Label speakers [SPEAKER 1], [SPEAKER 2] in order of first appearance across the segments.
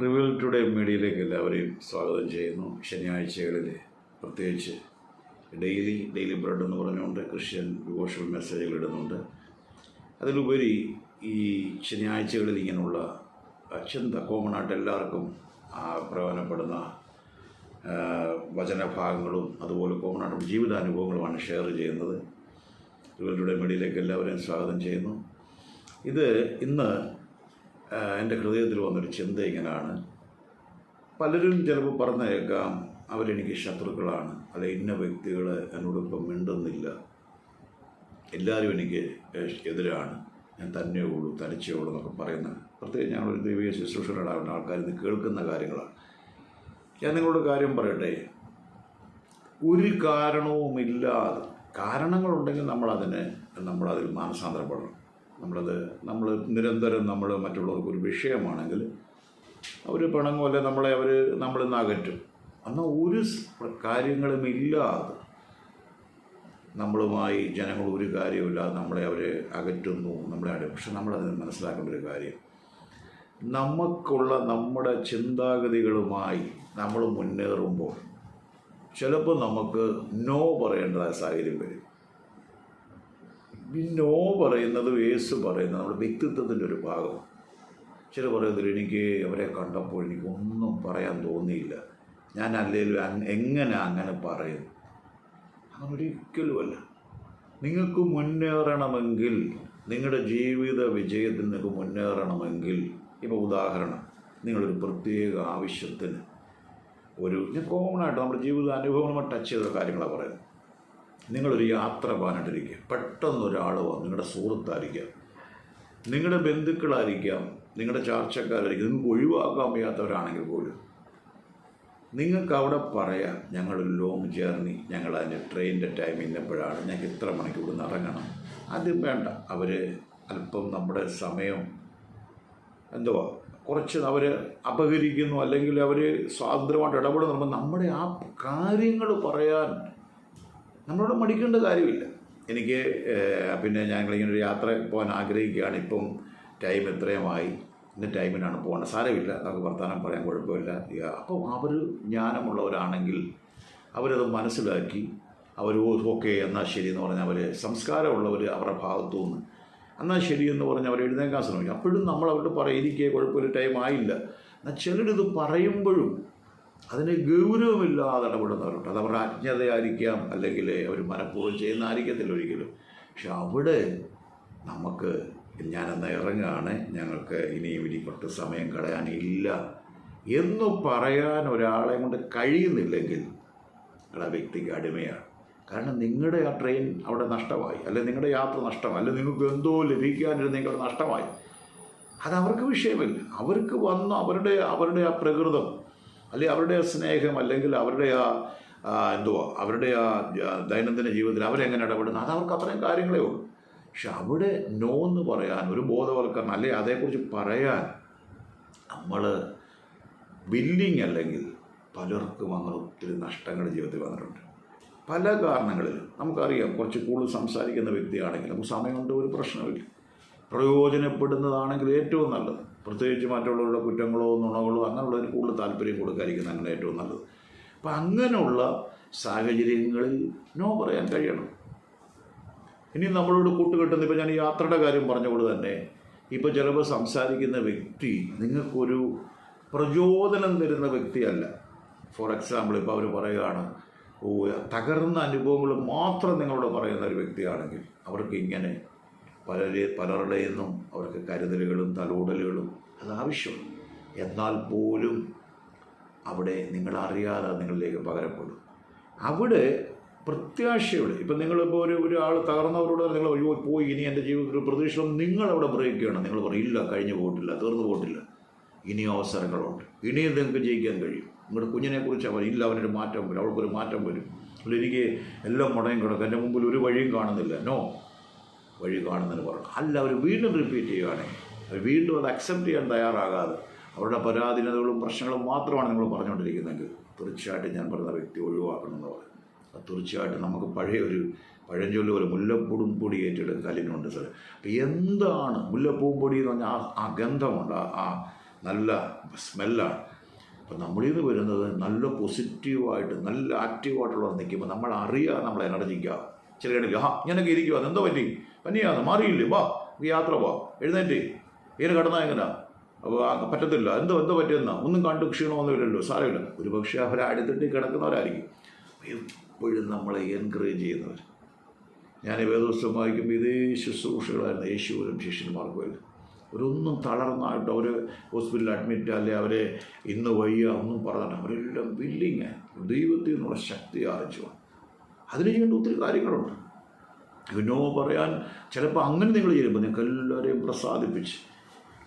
[SPEAKER 1] Revel today മീഡിയയിലേക്ക് എല്ലാവരെയും സ്വാഗതം ചെയ്യുന്നു. ശനിയാഴ്ചകളിൽ പ്രത്യേകിച്ച് ഡെയിലി ഡെയിലി ബ്രെഡ് എന്ന് പറഞ്ഞുകൊണ്ട് ക്രിസ്ത്യൻ ഡിവോഷണൽ മെസ്സേജുകൾ ഇടുന്നുണ്ട്. അതിലുപരി ഈ ശനിയാഴ്ചകളിൽ ഇങ്ങനെയുള്ള അച്ഛന്ത കോമൺ ആയിട്ട് എല്ലാവർക്കും പ്രയോജനപ്പെടുന്ന വചനഭാഗങ്ങളും അതുപോലെ കോമൺ ആയിട്ട് ജീവിതാനുഭവങ്ങളുമാണ് ഷെയർ ചെയ്യുന്നത്. റിവൽ ടുഡേ മീഡിയയിലേക്ക് എല്ലാവരെയും സ്വാഗതം ചെയ്യുന്നു. ഇത് ഇന്ന് എന്റെ ഹൃദയത്തിൽ വന്നൊരു ചിന്ത ഇങ്ങനെയാണ് പലരും ചിലപ്പോൾ പറഞ്ഞേക്കാം അവരെനിക്ക് ശത്രുക്കളാണ് അല്ല ഇന്ന വ്യക്തികൾ എന്നോടൊപ്പം മിണ്ടുന്നില്ല. എല്ലാവരും എനിക്ക് എതിരാണ്. ഞാൻ തന്നെ ഉള്ളൂ തനിച്ചേ ഉള്ളൂ എന്നൊക്കെ പറയുന്നത് പ്രത്യേകിച്ച് ഞങ്ങളൊരു ദൈവിക ശുശ്രൂഷകളാവുന്ന ആൾക്കാർ ഇത് കേൾക്കുന്ന കാര്യങ്ങളാണ്. ഞാൻ നിങ്ങളോട് കാര്യം പറയട്ടെ? ഒരു കാരണവുമില്ലാതെ കാരണങ്ങളുണ്ടെങ്കിൽ നമ്മളതിനെ നമ്മളതിൽ മാനസാന്തരപ്പെടണം. നമ്മളത് നമ്മൾ നിരന്തരം നമ്മൾ മറ്റുള്ളവർക്ക് ഒരു വിഷയമാണെങ്കിൽ അവർ പിണങ്ങുമല്ലേ നമ്മളെ അവർ നിന്ന് അകറ്റും. എന്നാൽ ഒരു കാര്യങ്ങളും ഇല്ലാതെ നമ്മളുമായി ജനങ്ങൾ ഒരു കാര്യമില്ലാതെ നമ്മളെ അവർ അകറ്റുന്നു നമ്മളെ അടി പക്ഷെ നമ്മളത് മനസ്സിലാക്കേണ്ട ഒരു കാര്യം നമുക്കുള്ള നമ്മുടെ ചിന്താഗതികളുമായി നമ്മൾ മുന്നേറുമ്പോൾ ചിലപ്പോൾ നമുക്ക് നോ പറയേണ്ടതായ സാഹചര്യം വരും. ഈ നോ പറയുന്നത് യേശു പറയുന്നത് നമ്മുടെ വ്യക്തിത്വത്തിന്റെ ഒരു ഭാഗമാണ് ചില പറയുന്നതിൽ എനിക്ക് അവരെ കണ്ടപ്പോൾ എനിക്ക് ഒന്നും പറയാൻ തോന്നിയില്ല. ഞാൻ അല്ലെങ്കിലും എങ്ങനെ അങ്ങനെ പറയും? അങ്ങനെ ഒരിക്കലുമല്ല നിങ്ങൾക്ക് മുന്നേറണമെങ്കിൽ നിങ്ങളുടെ ജീവിത വിജയത്തിൽ നിങ്ങൾക്ക് മുന്നേറണമെങ്കിൽ ഇപ്പോൾ ഉദാഹരണം നിങ്ങളൊരു പ്രത്യേക ആവശ്യത്തിന് ഒരു കോമൺ ആയിട്ട് നമ്മുടെ ജീവിത അനുഭവങ്ങളുമായി ടച്ച് ചെയ്ത കാര്യങ്ങളാണ് പറയുന്നത്. നിങ്ങളൊരു യാത്ര പോകാനായിട്ടിരിക്കുക പെട്ടെന്ന് ഒരാൾ വന്നു നിങ്ങളുടെ സുഹൃത്തായിരിക്കാം. നിങ്ങളുടെ ബന്ധുക്കളായിരിക്കാം. നിങ്ങളുടെ ചാർച്ചക്കാരായിരിക്കും. നിങ്ങൾക്ക് ഒഴിവാക്കാൻ വയ്യാത്തവരാണെങ്കിൽ പോലും. നിങ്ങൾക്ക് അവിടെ പറയാം ഞങ്ങൾ ലോങ് ജേർണി ഞങ്ങൾ അതിന്റെ ട്രെയിനിന്റെ ടൈം ഇന്നപ്പോഴാണ്. ഞങ്ങൾക്ക് ഇത്ര മണിക്കൂർ നിന്ന് ഇറങ്ങണം ആദ്യം വേണ്ട. അവർ അല്പം നമ്മുടെ സമയം എന്തുവാ കുറച്ച് അവർ അപഹരിക്കുന്നു അല്ലെങ്കിൽ അവർ സ്വാതന്ത്ര്യമായിട്ട് ഇടപെടുന്നു. നമ്മുടെ ആ കാര്യങ്ങൾ പറയാൻ നമ്മളോട് മടിക്കേണ്ട കാര്യമില്ല. എനിക്ക് പിന്നെ ഞങ്ങളിങ്ങനെ ഒരു യാത്ര പോകാൻ ആഗ്രഹിക്കുകയാണ്. ഇപ്പം ടൈം എത്രയുമായി? ഇന്ന് ടൈമിനാണ് പോകേണ്ടത് സാരമില്ല. നമുക്ക് വർത്തമാനം പറയാൻ കുഴപ്പമില്ല. അപ്പോൾ അപ്പം അവർ ജ്ഞാനമുള്ളവരാണെങ്കിൽ അവരത് മനസ്സിലാക്കി അവർ ഓക്കെ എന്നാൽ ശരി എന്ന് പറഞ്ഞാൽ അവർ സംസ്കാരമുള്ളവർ അവരുടെ ഭാഗത്തു നിന്ന് എന്നാൽ ശരിയെന്ന് പറഞ്ഞ് അവർ എഴുന്നേക്കാൻ ശ്രമിക്കും. അപ്പോഴും നമ്മൾ അവരോട് പറയും കുഴപ്പമില്ല ടൈം ആയില്ല. എന്നാൽ ചിലരിത് പറയുമ്പോഴും അതിനെ ഗൗരവമില്ലാതെ ഇടപെടുന്നവരുണ്ട്. അത് അവരുടെ അജ്ഞതയായിരിക്കാം അല്ലെങ്കിൽ അവർ മനഃപൂർവം ചെയ്യുന്ന ആയിരിക്കത്തില്ല ഒരിക്കലും. പക്ഷെ അവിടെ നമുക്ക് ഞാനെന്ന് ഇറങ്ങുകയാണ്. ഞങ്ങൾക്ക് ഇനിയും ഇനി കുറച്ച് സമയം കളയാനില്ല എന്ന് പറയാൻ ഒരാളെ കൊണ്ട് കഴിയുന്നില്ലെങ്കിൽ ആ വ്യക്തിക്ക് അടിമയാണ്. കാരണം നിങ്ങളുടെ ആ ട്രെയിൻ അവിടെ നഷ്ടമായി അല്ലെ നിങ്ങളുടെ യാത്ര നഷ്ടമായി അല്ലെ നിങ്ങൾക്ക് എന്തോ ലഭിക്കാനൊരു നിങ്ങൾ നഷ്ടമായി. അത് അവർക്ക് വിഷയമില്ല. അവർക്ക് വന്ന അവരുടെ അവരുടെ ആ പ്രകൃതം അല്ലെങ്കിൽ അവരുടെ ആ സ്നേഹം അല്ലെങ്കിൽ അവരുടെ ആ എന്തുവാ അവരുടെ ആ ദൈനംദിന ജീവിതത്തിൽ അവരെങ്ങനെ ഇടപെടുന്നു? അത് അവർക്ക് അത്രയും കാര്യങ്ങളേ ഉള്ളൂ. പക്ഷെ അവിടെ നോ എന്ന് പറയാൻ ഒരു ബോധവൽക്കരണം അല്ലെ അതേക്കുറിച്ച് പറയാൻ നമ്മൾ ബില്ലിങ് അല്ലെങ്കിൽ പലർക്കും അങ്ങനെ ഒത്തിരി നഷ്ടങ്ങൾ ജീവിതത്തിൽ വന്നിട്ടുണ്ട്. പല കാരണങ്ങളിൽ നമുക്കറിയാം കുറച്ച് കൂടുതൽ സംസാരിക്കുന്ന വ്യക്തിയാണെങ്കിൽ നമുക്ക് സമയം കൊണ്ട് ഒരു പ്രശ്നമില്ല പ്രയോജനപ്പെടുന്നതാണെങ്കിൽ ഏറ്റവും നല്ലത്. പ്രത്യേകിച്ച് മറ്റുള്ളവരുടെ കുറ്റങ്ങളോ നുണകളോ അങ്ങനെയുള്ളതിന് കൂടുതൽ താല്പര്യം കൊടുക്കാതിരിക്കുന്ന അങ്ങനെ ഏറ്റവും നല്ലത്. അപ്പം അങ്ങനെയുള്ള സാഹചര്യങ്ങളിൽ നോ പറയാൻ കഴിയണം. ഇനി നമ്മളോട് കൂട്ടുകെട്ടുന്ന ഇപ്പോൾ ഞാൻ യാത്രയുടെ കാര്യം പറഞ്ഞതുകൊണ്ട് തന്നെ ഇപ്പോൾ ചിലപ്പോൾ സംസാരിക്കുന്ന വ്യക്തി നിങ്ങൾക്കൊരു പ്രചോദനം തരുന്ന വ്യക്തിയല്ല. ഫോർ എക്സാമ്പിൾ ഇപ്പോൾ അവർ പറയുകയാണ് ഓ തകർന്ന അനുഭവങ്ങൾ മാത്രം നിങ്ങളോട് പറയുന്ന ഒരു വ്യക്തിയാണെങ്കിൽ അവർക്ക് ഇങ്ങനെ പലരെ പലരുടെ നിന്നും അവർക്ക് കരുതലുകളും തലോടലുകളും അത് ആവശ്യമാണ്. എന്നാൽ പോലും അവിടെ നിങ്ങളറിയാതെ നിങ്ങളിലേക്ക് പകരപ്പെടും. അവിടെ പ്രത്യാശയോടെ ഇപ്പം നിങ്ങളിപ്പോൾ ഒരു ഒരാൾ തകർന്നവരോട് നിങ്ങൾ അയ്യോ പോയി ഇനി എന്റെ ജീവിതത്തിൽ പ്രതീക്ഷ നിങ്ങളവിടെ പ്രയോഗിക്കുകയാണ് ചെയ്യണം. നിങ്ങൾ പറയില്ല കഴിഞ്ഞു പോയിട്ടില്ല തീർന്നു പോയിട്ടില്ല. ഇനിയും അവസരങ്ങളുണ്ട്. ഇനിയും നിങ്ങൾക്ക് ജയിക്കാൻ കഴിയും. നിങ്ങളുടെ കുഞ്ഞിനെക്കുറിച്ച് അവർ ഇല്ല അവനൊരു മാറ്റം വരും അവൾക്കൊരു മാറ്റം വരും. അല്ല എനിക്ക് എല്ലാം മുടങ്ങി കിടക്കും. എന്റെ മുമ്പിൽ ഒരു വഴിയും കാണുന്നില്ല. നോ വഴി കാണുന്നതിന് പറഞ്ഞു അല്ല അവർ വീണ്ടും റിപ്പീറ്റ് ചെയ്യുകയാണെങ്കിൽ അവർ വീണ്ടും അത് അക്സെപ്റ്റ് ചെയ്യാൻ തയ്യാറാകാതെ അവരുടെ പരാധീനതകളും പ്രശ്നങ്ങളും മാത്രമാണ് നിങ്ങൾ പറഞ്ഞുകൊണ്ടിരിക്കുന്നതെങ്കിൽ തീർച്ചയായിട്ടും ഞാൻ പറഞ്ഞ വ്യക്തി ഒഴിവാക്കണമെന്ന് പറയും. അത് തീർച്ചയായിട്ടും നമുക്ക് പഴയ ഒരു പഴഞ്ചൊല്ലി പോലെ മുല്ലപ്പൂടും പൊടി ഏറ്റെടുത്ത് കല്ലിനുണ്ട് സാർ അപ്പം എന്താണ് മുല്ലപ്പൂവും പൊടി എന്ന് പറഞ്ഞാൽ ആ ആ ഗന്ധമുണ്ട് ആ നല്ല സ്മെല്ലാണ് അപ്പം നമ്മളിൽ നിന്ന് വരുന്നത് നല്ല പോസിറ്റീവായിട്ട് നല്ല ആക്റ്റീവായിട്ടുള്ള നിൽക്കുമ്പോൾ നമ്മൾ അറിയാതെ നമ്മൾ എനർജിക്കുക ചെറിയ ആ ഞാനൊക്കെ ഇരിക്കുക അതെന്തോ പറ്റി? പനിയാന്ന് മാറിയില്ലേ? വാ യാത്ര വാ. എഴുന്നേറ്റ്. ഇങ്ങനെ കടന്നാൽ എങ്ങനെയാ അപ്പോൾ പറ്റത്തില്ല. എന്തോ എന്തോ പറ്റിയെന്നാ? ഒന്നും കണ്ടു ക്ഷീണമൊന്നുമില്ലല്ലോ സാരമില്ല. ഒരു പക്ഷേ അവരെ അടുത്തിട്ട് കിടക്കുന്നവരായിരിക്കും. എപ്പോഴും നമ്മളെ എൻകറേജ് ചെയ്യുന്നവർ ഞാൻ വേദോത്സവം വായിക്കുമ്പോൾ ഇതേ ശുശ്രൂഷകളായിരുന്നു. യേശുവിനും ശിഷ്യന്മാർക്കും എല്ലാം അവരൊന്നും തളർന്നായിട്ട് അവർ ഹോസ്പിറ്റലിൽ അഡ്മിറ്റ് അല്ലെ അവരെ ഇന്ന് വയ്യ ഒന്നും പറഞ്ഞിട്ട് അവരെല്ലാം വില്ലിങ് ദൈവത്തിൽ നിന്നുള്ള ശക്തി ആർജിച്ചു അതിന് ചെയ്യേണ്ട ഒത്തിരി കാര്യങ്ങളുണ്ട്. നോ പറയാൻ ചിലപ്പോൾ അങ്ങനെ നിങ്ങൾ ചെയ്യുമ്പോൾ നിങ്ങൾക്ക് എല്ലാവരെയും പ്രസാദിപ്പിച്ച്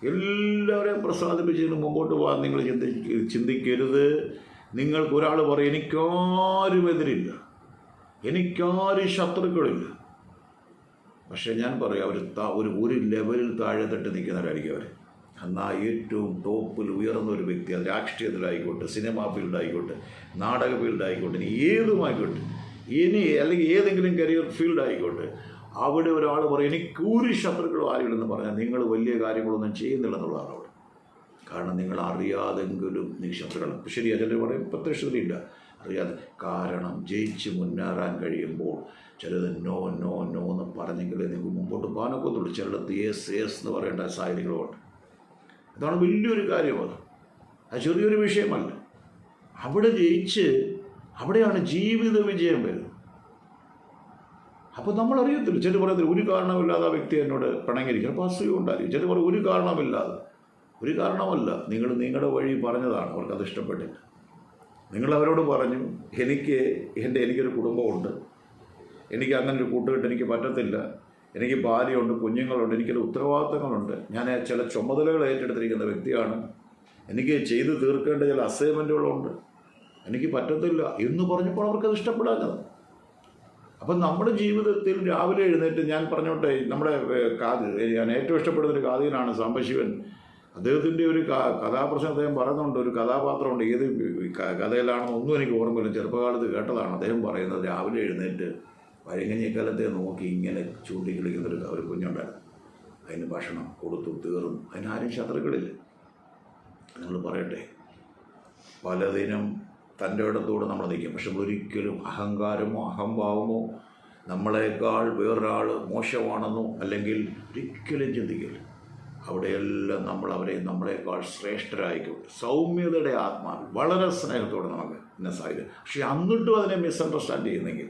[SPEAKER 1] എല്ലാവരെയും പ്രസാദിപ്പിച്ചതിന് മുമ്പോട്ട് പോകാൻ നിങ്ങൾ ചിന്തി ചിന്തിക്കരുത്. നിങ്ങൾക്ക് ഒരാൾ പറയും എനിക്കാരും എതിരില്ല. എനിക്കാരും ശത്രുക്കളില്ല. പക്ഷേ ഞാൻ പറയാം അവർ താ- ഒരു ഒരു ലെവലിൽ താഴെ തട്ട് നിൽക്കുന്നവരായിരിക്കും അവർ എന്നാൽ ഏറ്റവും ടോപ്പിൽ ഉയർന്ന ഒരു വ്യക്തി അത് രാഷ്ട്രീയത്തിലായിക്കോട്ടെ സിനിമാ ഫീൽഡായിക്കോട്ടെ നാടക ഫീൽഡായിക്കോട്ടെ ഇനി ഏതുമായിക്കോട്ടെ ഇനി അല്ലെങ്കിൽ ഏതെങ്കിലും കരിയർ ഫീൽഡ് ആയിക്കോട്ടെ അവിടെ ഒരാൾ പറയും എനിക്ക് ഒരു ശത്രുക്കളും ആരുമില്ലെന്ന് പറഞ്ഞാൽ നിങ്ങൾ വലിയ കാര്യങ്ങളൊന്നും ചെയ്യുന്നില്ല എന്നുള്ളതാണ് അവിടെ കാരണം നിങ്ങൾ അറിയാതെങ്കിലും നീ ശത്രുക്കളാണ് ശരിയാ ചിലർ പറയും പ്രത്യക്ഷതയില്ല അറിയാതെ കാരണം ജയിച്ച് മുന്നേറാൻ കഴിയുമ്പോൾ ചിലത് നോ നോ നോ എന്ന് പറഞ്ഞെങ്കിലേ നിങ്ങൾക്ക് മുമ്പോട്ട് പോകാനൊക്കത്തുള്ളൂ ചിലടത്ത് യേസ് യേസ് എന്ന് പറയേണ്ട സാഹചര്യങ്ങളുമുണ്ട് അതാണ് വലിയൊരു കാര്യം അത്. അത് ചെറിയൊരു വിഷയമല്ല. അവിടെ ജയിച്ച് അവിടെയാണ് ജീവിത വിജയം വരുന്നത്. അപ്പോൾ നമ്മൾ അറിയത്തില്ല ചില പറയത്തില്ല ഒരു കാരണമില്ലാതെ ആ വ്യക്തി എന്നോട് പിണങ്ങിയിരിക്കും അപ്പോൾ അസൂയ ഉണ്ടായിരിക്കും. ചില പറയും ഒരു കാരണമില്ലാതെ. ഒരു കാരണമല്ല നിങ്ങൾ നിങ്ങളുടെ വഴി പറഞ്ഞതാണ്. അത് ഇഷ്ടപ്പെട്ടില്ല. നിങ്ങൾ അവരോട് പറഞ്ഞു എനിക്ക് എന്റെ എനിക്കൊരു കുടുംബമുണ്ട്. എനിക്ക് അങ്ങനെ ഒരു കൂട്ടുകെട്ട് എനിക്ക് പറ്റത്തില്ല. എനിക്ക് ഭാര്യയുണ്ട് കുഞ്ഞുങ്ങളുണ്ട് എനിക്കൊരു ഉത്തരവാദിത്തങ്ങളുണ്ട്. ഞാൻ ചില ചുമതലകൾ ഏറ്റെടുത്തിരിക്കുന്ന വ്യക്തിയാണ്. എനിക്ക് ചെയ്തു തീർക്കേണ്ട ചില അസൈൻമെന്റുകളുണ്ട് എനിക്ക് പറ്റത്തില്ല. എന്ന് പറഞ്ഞപ്പോൾ അവർക്കത് ഇഷ്ടപ്പെടാഞ്ഞത്. അപ്പം നമ്മുടെ ജീവിതത്തിൽ രാവിലെ എഴുന്നേറ്റ് ഞാൻ പറഞ്ഞോട്ടെ നമ്മുടെ കാതി ഞാൻ ഏറ്റവും ഇഷ്ടപ്പെടുന്ന ഒരു കാതികനാണ് സാംബശിവൻ. അദ്ദേഹത്തിന്റെ ഒരു കഥാപ്രശ്നം അദ്ദേഹം പറയുന്നുണ്ട് ഒരു കഥാപാത്രമുണ്ട്. ഏത് കഥയിലാണെന്ന് ഒന്നും എനിക്ക് ഓർമ്മയില്ല. ചെറുപ്പകാലത്ത് കേട്ടതാണ് അദ്ദേഹം പറയുന്നത് രാവിലെ എഴുന്നേറ്റ് വഴങ്ങഞ്ഞിക്കാലത്തെ നോക്കി ഇങ്ങനെ ചൂണ്ടി കളിക്കുന്ന ഒരു കുഞ്ഞുണ്ടായിരുന്നു. അതിന് ഭക്ഷണം കൊടുത്തു തീർന്നു. അതിനാരും ശത്രുക്കളില്ല. നിങ്ങൾ പറയട്ടെ പലതിനും തന്റെ ഇടത്തോടെ നമ്മൾ നിൽക്കും. പക്ഷെ ഒരിക്കലും അഹങ്കാരമോ അഹംഭാവമോ നമ്മളെക്കാൾ വേറൊരാൾ മോശമാണെന്നോ അല്ലെങ്കിൽ ഒരിക്കലും ചിന്തിക്കില്ല അവിടെയെല്ലാം നമ്മൾ അവരെ നമ്മളെക്കാൾ ശ്രേഷ്ഠരായിക്കൊണ്ട് സൗമ്യതയുടെ ആത്മാവിൽ വളരെ സ്നേഹത്തോടെ നമുക്ക് എന്നെ സാഹചര്യം പക്ഷേ എന്നിട്ടും അതിനെ മിസ്അണ്ടർസ്റ്റാൻഡ് ചെയ്യുന്നെങ്കിൽ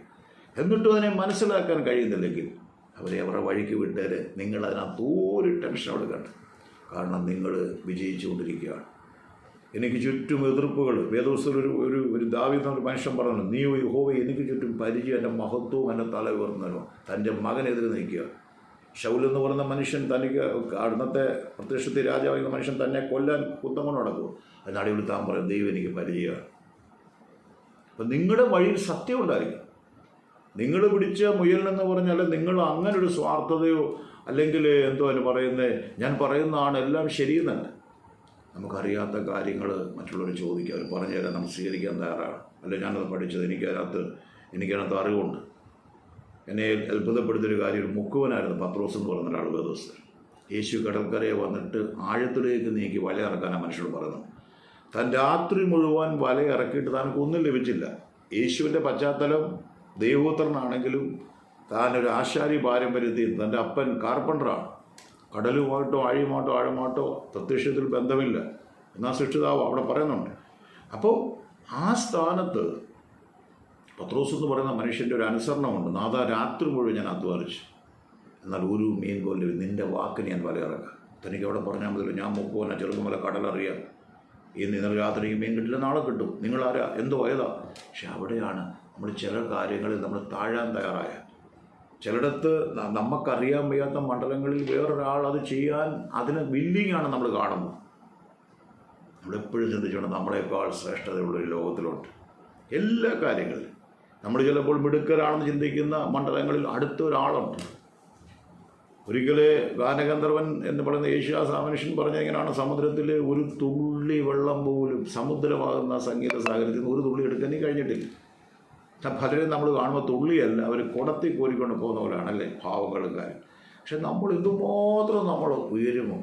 [SPEAKER 1] എന്നിട്ടും അതിനെ മനസ്സിലാക്കാൻ കഴിയുന്നില്ലെങ്കിൽ അവരെ അവരുടെ വഴിക്ക് വിട്ടേര് നിങ്ങൾ ഒരു ടെൻഷൻ എടുക്കണ്ട കാരണം നിങ്ങൾ വിജയിച്ചുകൊണ്ടിരിക്കുകയാണ്. എനിക്ക് ചുറ്റും എതിർപ്പുകൾ. വേദോസ്തൽ ഒരു ഒരു ഒരു ദാവീദ് എന്ന ഒരു മനുഷ്യൻ പറഞ്ഞു നീ ഹോവ എനിക്ക് ചുറ്റും പരിചയം എന്റെ മഹത്വവും എന്റെ തല ഉയർന്നല്ലോ തന്റെ മകനെതിരെ നിൽക്കുക. ഷൗൽ പറയുന്ന മനുഷ്യൻ തനിക്ക് അന്നത്തെ പ്രത്യക്ഷത്തിൽ രാജാവുന്ന മനുഷ്യൻ തന്നെ കൊല്ലാൻ കുത്തം കൊണ്ട് നടക്കും അതിനടിയിൽ താൻ പറയും ദൈവം എനിക്ക് പരിചയമാണ്. അപ്പം നിങ്ങളുടെ വഴിയിൽ സത്യം ഉണ്ടായിരിക്കും. നിങ്ങൾ പിടിച്ച മുയലിനെന്ന് പറഞ്ഞാൽ നിങ്ങൾ അങ്ങനെ ഒരു സ്വാർത്ഥതയോ അല്ലെങ്കിൽ എന്തോ അതിന് പറയുന്നത് ഞാൻ പറയുന്നതാണ് എല്ലാം ശരിയെന്നല്ല. നമുക്കറിയാത്ത കാര്യങ്ങൾ മറ്റുള്ളവർ ചോദിക്കുക അവർ പറഞ്ഞു തരാൻ നമ്മൾ സ്വീകരിക്കാൻ തയ്യാറാണ്. അല്ല ഞാനത് പഠിച്ചത് എനിക്കതിനകത്ത് എനിക്കതിനകത്ത് അറിവുണ്ട്. എന്നെ അത്ഭുതപ്പെടുത്തിയൊരു കാര്യം ഒരു മുക്കുവനായിരുന്നു പത്രോസ് എന്ന് പറയുന്ന ഒരാൾ വേദോസ്തൻ യേശു കടൽക്കരയെ വന്നിട്ട് ആഴത്തിലേക്ക് നീക്കി വല ഇറക്കാൻ ആ മനുഷ്യർ പറയുന്നു. താൻ രാത്രി മുഴുവൻ വല ഇറക്കിയിട്ട് താനക്ക് ഒന്നും ലഭിച്ചില്ല. യേശുവിന്റെ പശ്ചാത്തലം ദേവോത്രനാണെങ്കിലും താൻ ഒരു ആശാരി പാരമ്പര്യത്തിൽ തന്റെ അപ്പൻ കാർപ്പന്ററാണ് കടലുമായിട്ടോ ആഴിയുമായിട്ടോ ആഴമായിട്ടോ പ്രത്യക്ഷത്തിൽ ബന്ധമില്ല. എന്നാൽ സൃഷ്ടിതാവ് അവിടെ പറയുന്നുണ്ട്. അപ്പോൾ ആ സ്ഥാനത്ത് പത്രോസ് എന്ന് പറയുന്ന മനുഷ്യന്റെ ഒരു അനുസരണമുണ്ട്. നാഥ രാത്രി മുഴുവൻ ഞാൻ അധ്വാനിച്ചു. എന്നാൽ ഒരു മീൻ പോലും നിന്റെ വാക്കിന് ഞാൻ വലയിറക്കാം. തനിക്ക് അവിടെ പറഞ്ഞാൽ മതി ഞാൻ മുക്കുവന ചെറുക്കുമല കടലറിയാം. ഇന്ന് ഇന്നലെ രാത്രി മീൻ കിട്ടില്ല നാളെ കിട്ടും. നിങ്ങളാരാ? എന്തോ ഏതാ? പക്ഷെ അവിടെയാണ് നമ്മൾ ചില കാര്യങ്ങളിൽ നമ്മൾ താഴാൻ തയ്യാറായ ചിലയിടത്ത് നമുക്കറിയാൻ വയ്യാത്ത മണ്ഡലങ്ങളിൽ വേറൊരാൾ അത് ചെയ്യാൻ അതിന് വില്ലിങ് ആണ് നമ്മൾ കാണുന്നത്. നമ്മളെപ്പോഴും ചിന്തിച്ചുകൊണ്ട് നമ്മളെക്കാൾ ശ്രേഷ്ഠതയുള്ള ഒരു ലോകത്തിലുണ്ട് എല്ലാ കാര്യങ്ങളിലും. നമ്മൾ ചിലപ്പോൾ മിടുക്കരാണെന്ന് ചിന്തിക്കുന്ന മണ്ഡലങ്ങളിൽ അടുത്തൊരാളുണ്ട്. ഒരിക്കലേ ഗാനഗന്ധർവൻ എന്ന് പറയുന്ന ഏഷ്യാ സാമനുഷ്യൻ മനുഷ്യൻ പറഞ്ഞ സമുദ്രത്തിൽ ഒരു തുള്ളി വെള്ളം പോലും സമുദ്രമാകുന്ന സംഗീത സാഗരത്തിൽ നിന്ന് ഒരു തുള്ളി എടുക്കാനേ കഴിഞ്ഞിട്ടില്ല. പക്ഷെ പലരും നമ്മൾ കാണുമ്പോൾ തുള്ളിയല്ല അവർ കുടത്തി കോരിക്കൊണ്ട് പോകുന്ന പോലെയാണ് അല്ലേ പാവങ്ങളും കാര്യം പക്ഷെ നമ്മൾ ഇതുമാത്രം നമ്മൾ ഉയരുമോ?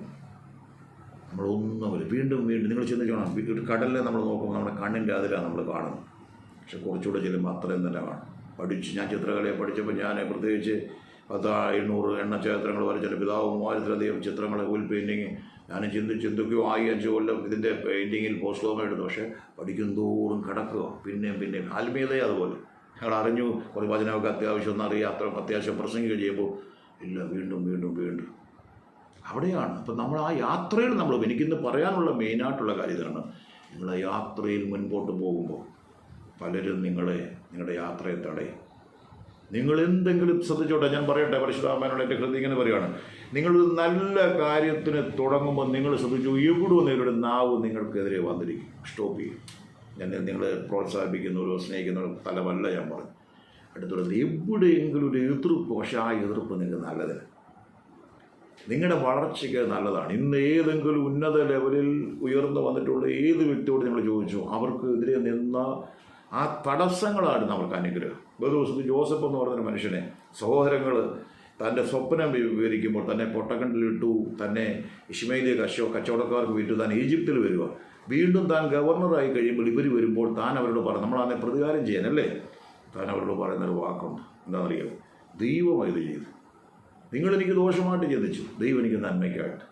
[SPEAKER 1] നമ്മളൊന്നുമില്ല. വീണ്ടും വീണ്ടും നിങ്ങൾ ചിന്തിക്കണം ഒരു കടലിൽ നമ്മൾ നോക്കുമ്പോൾ നമ്മുടെ കണ്ണിന്റെ അതിലാണ് നമ്മൾ കാണുന്നത്. പക്ഷെ കുറച്ചുകൂടെ ചെല്ലുമ്പോൾ അത്രയും തന്നെ കാണും. പഠിച്ച് ഞാൻ ചിത്രകലയെ പഠിച്ചപ്പോൾ ഞാൻ പ്രത്യേകിച്ച് പത്ത് എണ്ണൂറ് എണ്ണ ചിത്രങ്ങൾ വരച്ചിട്ട് പിതാവും മൂവായിരത്തിലധികം ചിത്രങ്ങൾ ഓയിൽ പെയിന്റിങ് ഞാൻ ചിന്തിച്ച് എന്തൊക്കെയോ ആയി അഞ്ച് കൊല്ലം ഇതിന്റെ പെയിന്റിങ്ങിൽ പോസ്റ്റ് ഓഫ് എടുത്തു. പക്ഷേ പഠിക്കും തോറും കിടക്കുക. പിന്നെയും പിന്നെയും. ആത്മീയതയെ അതുപോലെ. ഞങ്ങൾ അറിഞ്ഞു കുറേ വചനമൊക്കെ അത്യാവശ്യം ഒന്നും അറിയാം അത്ര അത്യാവശ്യം പ്രസംഗിക്കുകയും ചെയ്യുമ്പോൾ ഇല്ല വീണ്ടും വീണ്ടും വീണ്ടും. അവിടെയാണ്. അപ്പം നമ്മൾ ആ യാത്രയിൽ നമ്മൾ എനിക്കിന്ന് പറയാനുള്ള മെയിനായിട്ടുള്ള കാര്യം ഇതാണ് നിങ്ങൾ യാത്രയിൽ മുൻപോട്ട് പോകുമ്പോൾ പലരും നിങ്ങളെ നിങ്ങളുടെ യാത്രയെ തടയും. നിങ്ങൾ എന്തെങ്കിലും ശ്രദ്ധിച്ചോട്ടെ ഞാൻ പറയട്ടെ പരിശുദ്ധാമനോട് എന്റെ ഹൃദയം ഇങ്ങനെ പറയുകയാണ്. നിങ്ങൾ നല്ല കാര്യത്തിന് തുടങ്ങുമ്പോൾ നിങ്ങൾ ശ്രദ്ധിച്ചു എവിടെ നിങ്ങളുടെ നാവ് നിങ്ങൾക്കെതിരെ വന്നിരിക്കും. സ്റ്റോപ്പ് ചെയ്യും. ഞാൻ നിങ്ങളെ പ്രോത്സാഹിപ്പിക്കുന്നവരോ സ്നേഹിക്കുന്നവരോ തലമല്ല ഞാൻ പറഞ്ഞു. അടുത്തുള്ളത് എവിടെയെങ്കിലും ഒരു എതിർപ്പ് പക്ഷേ ആ എതിർപ്പ് നിങ്ങൾക്ക് നല്ലതല്ല നിങ്ങളുടെ വളർച്ചയ്ക്ക് നല്ലതാണ്. ഇന്ന് ഏതെങ്കിലും ഉന്നത ലെവലിൽ ഉയർന്നു വന്നിട്ടുള്ള ഏത് വ്യക്തിയോട് നിങ്ങൾ ചോദിച്ചു അവർക്ക് എതിരെ നിന്ന ആ തടസ്സങ്ങളാണ് നമ്മൾക്ക് അനുഗ്രഹം. ഒരു ദിവസത്തിൽ ജോസഫ് എന്ന് പറഞ്ഞൊരു മനുഷ്യനെ സഹോദരങ്ങൾ തന്റെ സ്വപ്നം വിവരിക്കുമ്പോൾ തന്നെ പൊട്ടക്കണ്ടിലിട്ടു തന്നെ ഇഷ്മയിലെ കശോ കച്ചവടക്കാർക്ക് വിറ്റു തന്നെ ഈജിപ്തിൽ വരിക വീണ്ടും താൻ ഗവർണറായി കഴിയുമ്പോൾ ഇവർ വരുമ്പോൾ താൻ അവരോട് പറയും നമ്മളതിനെ പ്രതികാരം ചെയ്യാനല്ലേ? താൻ അവരോട് പറയുന്നൊരു വാക്കുണ്ട്. എന്താണെന്നറിയാമോ ദൈവമായി ഇത് ചെയ്തു. നിങ്ങളെനിക്ക് ദോഷമായിട്ട് ചിന്തിച്ചു. ദൈവം എനിക്ക് നന്മയ്ക്കായിട്ട്.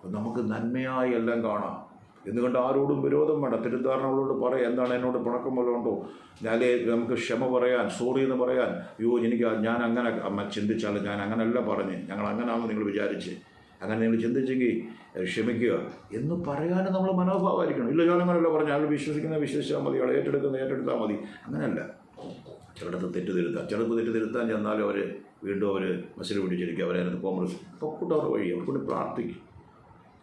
[SPEAKER 1] അപ്പം നമുക്ക് നന്മയായി എല്ലാം കാണാം. എന്നുകൊണ്ട് ആരോടും വിരോധം വേണ്ട? തിരുത്താരണങ്ങളോട് പറയാം എന്താണ് എന്നോട് പിണക്കം വല്ലതും ഉണ്ടോ? ഞാനേ നമുക്ക് ക്ഷമ പറയാൻ സോറി എന്ന് പറയാൻ അയ്യോ എനിക്ക് ഞാൻ അങ്ങനെ അമ്മ ചിന്തിച്ചാൽ ഞാൻ അങ്ങനെയല്ല പറഞ്ഞ്. ഞങ്ങൾ അങ്ങനെയാണെന്ന് നിങ്ങൾ വിചാരിച്ച്. അങ്ങനെ നിങ്ങൾ ചിന്തിച്ചെങ്കിൽ ക്ഷമിക്കുക. എന്ന് പറയാനും നമ്മൾ മനോഭാവമായിരിക്കണം. ഇല്ല ജോലങ്ങളല്ല പറഞ്ഞാൽ പറഞ്ഞു അയാൾ വിശ്വസിക്കുന്ന വിശ്വസിച്ചാൽ മതി അയാൾ ഏറ്റെടുക്കുന്ന ഏറ്റെടുത്താൽ മതി. അങ്ങനെയല്ല. ചിലടത്ത് തെറ്റ് തിരുത്താം ചിലപ്പോൾ തെറ്റ് തിരുത്താൻ ചെന്നാലും അവർ വീണ്ടും അവർ മസിൽ പിടിച്ചിരിക്കുക അവരതിനകത്ത് കോൺഗ്രസ് പൊക്കൂട്ട് അവർ വഴി അവർക്ക് വേണ്ടി പ്രാർത്ഥിക്കും.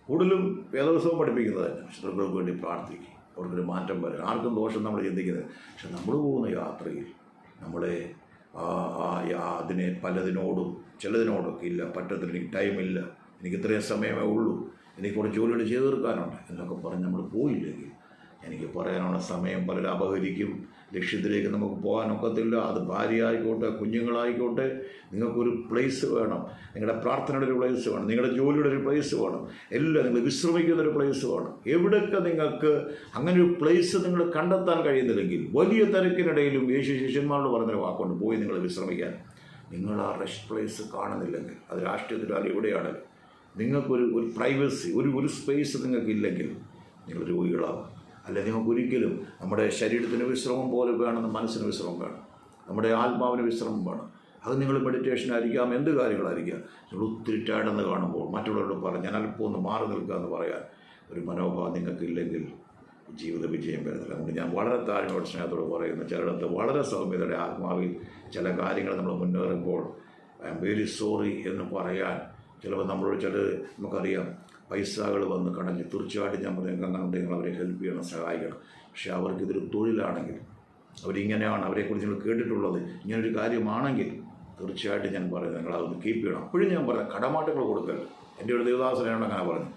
[SPEAKER 1] കൂടുതലും വേദോത്സവം പഠിപ്പിക്കുന്നത് തന്നെ. ശത്രുക്കൾക്ക് വേണ്ടി പ്രാർത്ഥിക്കും. അവർക്കൊരു മാറ്റം വരും ആർക്കും ദോഷം നമ്മൾ ചിന്തിക്കുന്നത്. പക്ഷെ നമ്മൾ പോകുന്ന യാത്രയിൽ നമ്മളെ അതിനെ പലതിനോടും ചിലതിനോടൊക്കെ ഇല്ല. പറ്റത്തില്ല. എനിക്ക് ടൈമില്ല. എനിക്ക് ഇത്രയും സമയമേ ഉള്ളൂ. എനിക്ക് കുറച്ച് ജോലികൾ ചെയ്തു തീർക്കാനുണ്ട് എന്നൊക്കെ പറഞ്ഞ് നമ്മൾ പോയില്ലെങ്കിൽ എനിക്ക് പറയാനുള്ള സമയം പലരും അപഹരിക്കും. ലക്ഷ്യത്തിലേക്ക് നമുക്ക് പോകാനൊക്കത്തില്ല അത് ഭാര്യ ആയിക്കോട്ടെ കുഞ്ഞുങ്ങളായിക്കോട്ടെ നിങ്ങൾക്കൊരു പ്ലേസ് വേണം. നിങ്ങളുടെ പ്രാർത്ഥനയുടെ ഒരു പ്ലേസ് വേണം. നിങ്ങളുടെ ജോലിയുടെ ഒരു പ്ലേസ് വേണം. എല്ലാം നിങ്ങൾ വിശ്രമിക്കുന്ന ഒരു പ്ലേസ് വേണം. എവിടെയൊക്കെ നിങ്ങൾക്ക് അങ്ങനെ ഒരു പ്ലേസ് നിങ്ങൾ കണ്ടെത്താൻ കഴിയുന്നില്ലെങ്കിൽ വലിയ തിരക്കിനിടയിലും യേശു ശിഷ്യന്മാരോട് പറഞ്ഞൊരു വാക്കുണ്ട്. പോയി നിങ്ങൾ വിശ്രമിക്കാൻ. നിങ്ങൾ ആ റെസ്റ്റ് പ്ലേസ് കാണുന്നില്ലെങ്കിൽ അത് രാഷ്ട്രീയത്തിലാലും എവിടെയാണെങ്കിലും നിങ്ങൾക്കൊരു ഒരു പ്രൈവസി ഒരു ഒരു സ്പേസ് നിങ്ങൾക്കില്ലെങ്കിൽ നിങ്ങൾ രോഗികളാവും. അല്ല നിങ്ങൾക്ക് ഒരിക്കലും നമ്മുടെ ശരീരത്തിന് വിശ്രമം പോലെ വേണമെന്ന് മനസ്സിന് വിശ്രമം വേണം. നമ്മുടെ ആത്മാവിന് വിശ്രമം വേണം. അത് നിങ്ങൾ മെഡിറ്റേഷൻ ആയിരിക്കാം എന്ത് കാര്യങ്ങളായിരിക്കാം നിങ്ങൾ ഒത്തിരി ടാഡെന്ന് കാണുമ്പോൾ മറ്റുള്ളവരോട് പറഞ്ഞ് ഞാൻ അല്പം ഒന്ന് മാറി നിൽക്കുക എന്ന് പറയാൻ ഒരു മനോഭാവം നിങ്ങൾക്കില്ലെങ്കിൽ ജീവിത വിജയം വരുന്നില്ല. അതുകൊണ്ട് ഞാൻ വളരെ താഴ്മയോട് സ്നേഹത്തോട് പറയുന്നു ചിലയിടത്ത് വളരെ സൗമ്യതയുടെ ആത്മാവിൽ ചില കാര്യങ്ങൾ നമ്മൾ മുന്നേറുമ്പോൾ ഐ എം വെരി സോറി എന്ന് പറയാൻ ചിലപ്പോൾ നമ്മളോട് ചില നമുക്കറിയാം. പൈസകൾ വന്ന് കടഞ്ഞ്. തീർച്ചയായിട്ടും ഞാൻ പറയും അങ്ങനെ നിങ്ങൾ അവരെ ഹെൽപ്പ് ചെയ്യണം സഹായിക്കണം. പക്ഷേ അവർക്ക് ഇതൊരു തൊഴിലാണെങ്കിൽ അവരിങ്ങനെയാണ് അവരെക്കുറിച്ച് നിങ്ങൾ കേട്ടിട്ടുള്ളത്. ഇങ്ങനൊരു കാര്യമാണെങ്കിൽ തീർച്ചയായിട്ടും ഞാൻ പറയുന്നത് നിങ്ങൾ അതൊന്ന് കീപ്പ് ചെയ്യണം. അപ്പോഴും ഞാൻ പറയാം കടമാറ്റങ്ങൾ കൊടുക്കരുത്. എന്റെ ഒരു ദേവദാസനാണ് അങ്ങനെ പറഞ്ഞു.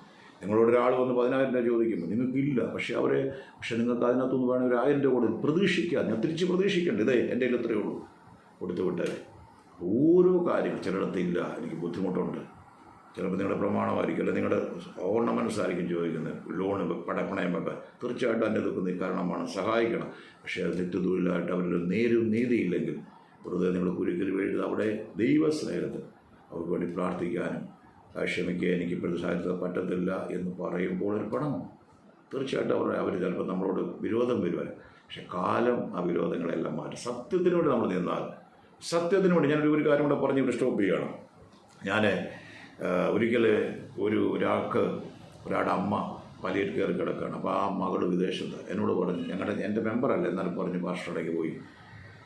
[SPEAKER 1] നിങ്ങളോട് ഒരാൾ വന്ന് പതിനായിരം രൂപ ചോദിക്കുമ്പോൾ നിങ്ങൾക്കില്ല. പക്ഷേ അവരെ പക്ഷേ നിങ്ങൾക്ക് അതിനകത്തുനിന്ന് വേണമെങ്കിൽ ഒരു ആയിരം രൂപ കൊടുക്കും പ്രതീക്ഷിക്കുക ഞാൻ തിരിച്ച് പ്രതീക്ഷിക്കേണ്ട. ഇതേ എന്റെ കയ്യിൽ ഇത്രയേ ഉള്ളൂ. കൊടുത്തു വിട്ടേ ഓരോ കാര്യങ്ങൾ ചിലയിടത്ത് ഇല്ല. എനിക്ക് ബുദ്ധിമുട്ടുണ്ട്. ചിലപ്പോൾ നിങ്ങളുടെ പ്രമാണമായിരിക്കും അല്ലെങ്കിൽ നിങ്ങളുടെ ഓർണമെന്റ്സ് ആയിരിക്കും ചോദിക്കുന്നത്. ലോണ് വെക്കാൻ തീർച്ചയായിട്ടും അതിന്റെ ഇതൊക്കെ കാരണമാണ് സഹായിക്കണം. പക്ഷേ അത് തെറ്റുതൊഴിലായിട്ട് അവരുടെ നേരും നീതിയില്ലെങ്കിൽ വെറുതെ നിങ്ങൾ കുരുക്കിൽ വീഴുന്നത് അവിടെ ദൈവസ്നേഹത്തിൽ അവർക്ക് വേണ്ടി പ്രാർത്ഥിക്കാനും ക്ഷമിക്കുക എനിക്ക് പ്രതിസാധ്യത പറ്റത്തില്ല എന്ന് പറയുമ്പോൾ ഒരു പണം. തീർച്ചയായിട്ടും അവർ അവർ ചിലപ്പോൾ നമ്മളോട് വിരോധം വരുവാൻ പക്ഷെ കാലം ആ വിരോധങ്ങളെല്ലാം മാറ്റി. സത്യത്തിനോട് നമ്മൾ നിന്നാൽ സത്യത്തിനോട് ഞാനൊരു ഒരു കാര്യം കൂടെ പറഞ്ഞ് ഇവിടെ സ്റ്റോപ്പ് ചെയ്യണം. ഞാൻ ഒരിക്കൽ ഒരു ഒരാൾക്ക് ഒരാളുടെ അമ്മ പലിയേറ്റ് കയറി കിടക്കുകയാണ്. അപ്പോൾ ആ മകൾ വിദേശത്ത് എന്നോട് പറഞ്ഞു ഞങ്ങളുടെ എന്റെ മെമ്പറല്ല എന്നാലും പറഞ്ഞു പാസ്റ്ററുടെക്ക് പോയി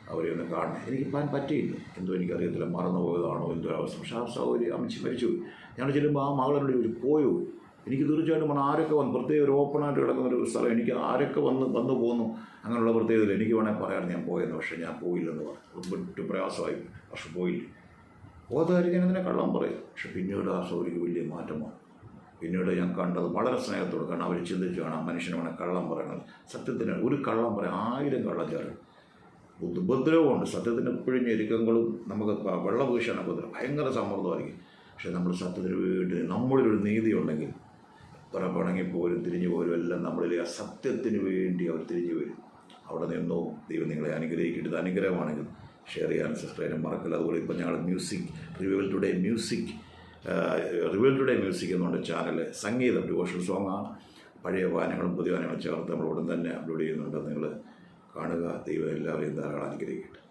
[SPEAKER 1] അവരെ ഒന്ന് കാണണം. എനിക്ക് പോകാൻ പറ്റിയില്ല. എന്തോ എനിക്കറിയത്തില്ല മറന്നു പോയതാണോ എന്തോ അവസ്ഥ. പക്ഷേ ആ സൗകര്യം അമ്മച്ചി മരിച്ചു ഞങ്ങൾ ചെല്ലുമ്പോൾ ആ മകളെന്നോട് ഒരു പോയോ? എനിക്ക് തീർച്ചയായിട്ടും വേണം ആരൊക്കെ വന്ന്? പ്രത്യേക ഒരു ഓപ്പണായിട്ട് കിടക്കുന്ന ഒരു സ്ഥലം എനിക്ക് ആരൊക്കെ വന്ന് വന്നു പോകുന്നു അങ്ങനെയുള്ള പ്രത്യേകതയിൽ എനിക്ക് വേണമെങ്കിൽ പറയാൻ ഞാൻ പോയെന്ന് പക്ഷേ ഞാൻ പോയില്ലെന്ന് പറഞ്ഞു. ഒരു പ്രയാസമായി. പക്ഷെ പോയില്ല. പോകാതായിരിക്കും ഞാൻ കള്ളം പറയും. പക്ഷെ പിന്നീട് ആ സൗകര്യം വലിയ മാറ്റമാണ്. പിന്നീട് ഞാൻ കണ്ടത് വളരെ സ്നേഹത്തോടെ കാരണം അവർ ചിന്തിച്ചാണ് ആ മനുഷ്യനെ വേണം കള്ളം പറയണത് സത്യത്തിന് ഒരു കള്ളം പറയാം ആയിരം കള്ളം ചേരും. ഉപദ്രവമുണ്ട്. സത്യത്തിന് എപ്പോഴും ഞെരുക്കങ്ങളും നമുക്ക് വെള്ളം വീശാണ് ഉപദ്രവം ഭയങ്കര സമ്മർദ്ദമായിരിക്കും. പക്ഷെ നമ്മൾ സത്യത്തിന് വേണ്ടി നമ്മളിലൊരു നീതി ഉണ്ടെങ്കിൽ പിറപ്പിണങ്ങിപ്പോരും തിരിഞ്ഞു പോലും എല്ലാം നമ്മളിലെ ആ സത്യത്തിന് വേണ്ടി അവർ തിരിഞ്ഞു വരും. അവിടെ നിന്നോ ദൈവം നിങ്ങളെ അനുഗ്രഹിക്കേണ്ടത് അനുഗ്രഹമാണെങ്കിൽ ഷെയർ ചെയ്യാനും സബ്സ്ക്രൈബ് മറക്കില്ല. അതുപോലെ ഇപ്പോൾ ഞങ്ങൾ music revival today music revival today music എന്നുകൊണ്ട് ചാനൽ സംഗീതം ഡിവോഷണൽ സോങ്ങാണ് പഴയ ഗാനങ്ങളും പുതിയ ഗാനങ്ങളും ചേർത്ത് നമ്മൾ ഉടൻ തന്നെ അപ്ലോഡ് ചെയ്യുന്നുണ്ട്. നിങ്ങൾ കാണുക. ദൈവം എല്ലാവരെയും ധാരാളം അനുഗ്രഹിക്കട്ടെ.